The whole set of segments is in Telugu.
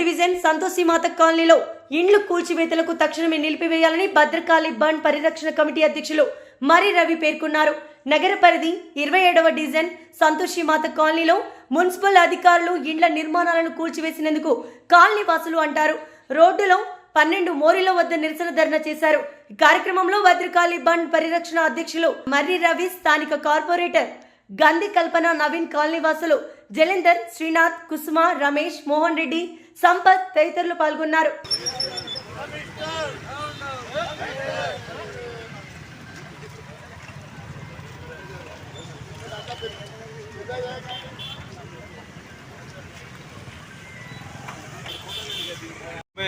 డివిజన్ సంతోషిమాత కాలనీలో ఇండ్లు కూల్చివేతలకు తక్షణమే నిలిపివేయాలని భద్రకాళి బండ్ పరిరక్షణ కమిటీ అధ్యక్షులు మరి రవి పేర్కొన్నారు. నగర పరిధి ఇరవై ఏడవ డివిజన్ సంతోషిమాత కాలనీలో మున్సిపల్ అధికారులు ఇండ్ల నిర్మాణాలను కూల్చివేసినందుకు కాలనీ వాసులు అంటారు. రోడ్డులో పన్నెండు మోరీల వద్ద నిరసన ధర్నా చేశారు. కార్యక్రమంలో భద్రకాళి బండ్ పరిరక్షణ అధ్యక్షులు మర్రి రవి స్థానిక కార్పొరేటర్ గంధి కల్పన నవీన్ కాలనీ వాసులు జలేందర్ శ్రీనాథ్ కుసుమ రమేష్ మోహన్ రెడ్డి సంపత్ తదితరులు పాల్గొన్నారు.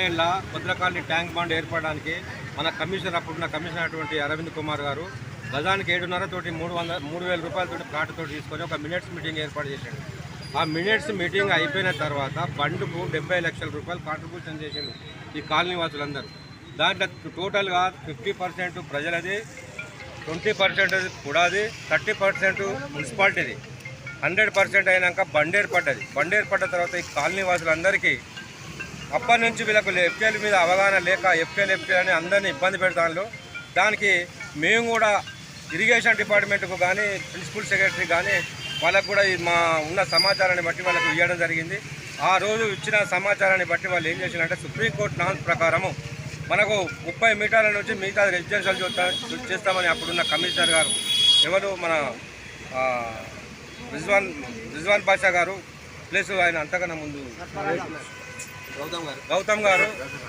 ఏళ్ళ భద్రకాళి ట్యాంక్ బాండ్ ఏర్పడడానికి మన కమిషనర్ అప్పుడున్న కమిషనర్ అటువంటి అరవింద్ కుమార్ గారు గజానికి ఏడున్నర తోటి మూడు వందల మూడు వేల రూపాయలతోటి ప్లాట్ తోటి తీసుకొని ఒక మినిట్స్ మీటింగ్ ఏర్పాటు చేశాడు. ఆ మినిట్స్ మీటింగ్ అయిపోయిన తర్వాత బండుకు డెబ్బై లక్షల రూపాయలు కాంట్రిబ్యూషన్ చేసిండు ఈ కాలనీ వాసులందరూ. దాంట్లో టోటల్గా ఫిఫ్టీ పర్సెంట్ ప్రజలది ట్వంటీ పర్సెంట్ కూడాది థర్టీ పర్సెంట్ మున్సిపాలిటీది. హండ్రెడ్ పర్సెంట్ అయినాక బండి ఏర్పడ్డది. బండి ఏర్పడ్డ తర్వాత ఈ కాలనీ వాసులందరికీ అప్పటి నుంచి వీళ్ళకు ఎఫ్కేల మీద అవగాహన లేక ఎఫ్కేల్ ఎఫ్కేల్ అని అందరినీ ఇబ్బంది పెడతాను దానికి మేము కూడా ఇరిగేషన్ డిపార్ట్మెంట్కు కానీ ప్రిన్సిపల్ సెక్రటరీ కానీ వాళ్ళకు కూడా ఈ మా ఉన్న సమాచారాన్ని బట్టి వాళ్ళకు ఇవ్వడం జరిగింది. ఆ రోజు ఇచ్చిన సమాచారాన్ని బట్టి వాళ్ళు ఏం చేసినారంటే సుప్రీంకోర్టు నామ్స్ ప్రకారము మనకు ముప్పై మీటర్ల నుంచి మిగతా రెసిడెన్షియల్ చూస్తా- చేస్తామని అప్పుడున్న కమిషనర్ గారు ఎవరు మన రిజ్వాన్ రిజ్వాన్ పాషా గారు ప్లస్ ఆయన అంతకన్నా ముందు గౌతమ్ గారు.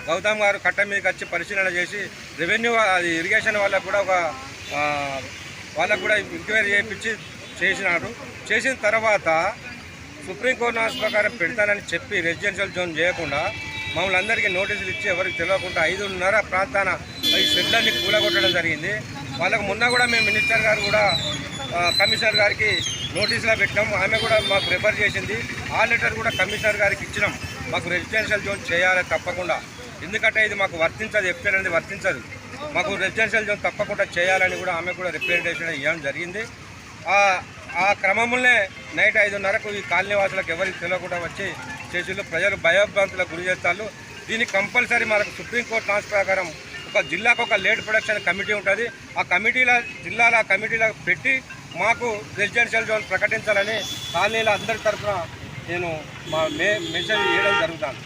గౌతమ్ గారు కట్ట మీదకి వచ్చి పరిశీలన చేసి రెవెన్యూ అది ఇరిగేషన్ వాళ్ళకు కూడా ఒక వాళ్ళకు కూడా ఎంక్వైరీ చేయించి చేసినారు. చేసిన తర్వాత సుప్రీంకోర్టు నాస్ ప్రకారం పెడతానని చెప్పి రెసిడెన్షియల్ జోన్ చేయకుండా మమ్మల్ని అందరికీ నోటీసులు ఇచ్చి ఎవరికి తెలియకుండా ఐదున్నర ప్రాంతాన ఈ షెడ్లన్నీ కూలగొట్టడం జరిగింది. వాళ్ళకు మొన్న కూడా మేము మినిస్టర్ గారు కూడా కమిషనర్ గారికి నోటీసులా పెట్టినాం. ఆమె కూడా మాకు రిఫర్ చేసింది. ఆ లెటర్ కూడా కమిషనర్ గారికి ఇచ్చినాం. మాకు రెసిడెన్షియల్ జోన్ చేయాలి తప్పకుండా. ఎందుకంటే ఇది మాకు వర్తించదు ఎప్పుడైనా అనేది వర్తించదు. మాకు రెసిడెన్షియల్ జోన్ తప్పకుండా చేయాలని కూడా ఆమె కూడా రిప్రజెంటేషన్ ఇవ్వడం జరిగింది. ఆ ఆ క్రమంలోనే నైట్ ఐదున్నరకు ఈ కాలనీ వాసులకు ఎవరికి తెలియకుండా వచ్చి చేసిళ్ళు. ప్రజలు భయభ్రాంతులకు గురి చేస్తారు. దీనికి కంపల్సరీ మనకు సుప్రీంకోర్టు ట్రాన్స్ ప్రకారం ఒక జిల్లాకు ఒక లేట్ ప్రొడక్షన్ కమిటీ ఉంటుంది. ఆ కమిటీల జిల్లాల కమిటీల పెట్టి మాకు రెసిడెన్షియల్ జోన్ ప్రకటించాలని కాలనీల అందరి తరఫున నేను మా మే మెసేజ్ చేయడం జరుగుతాను.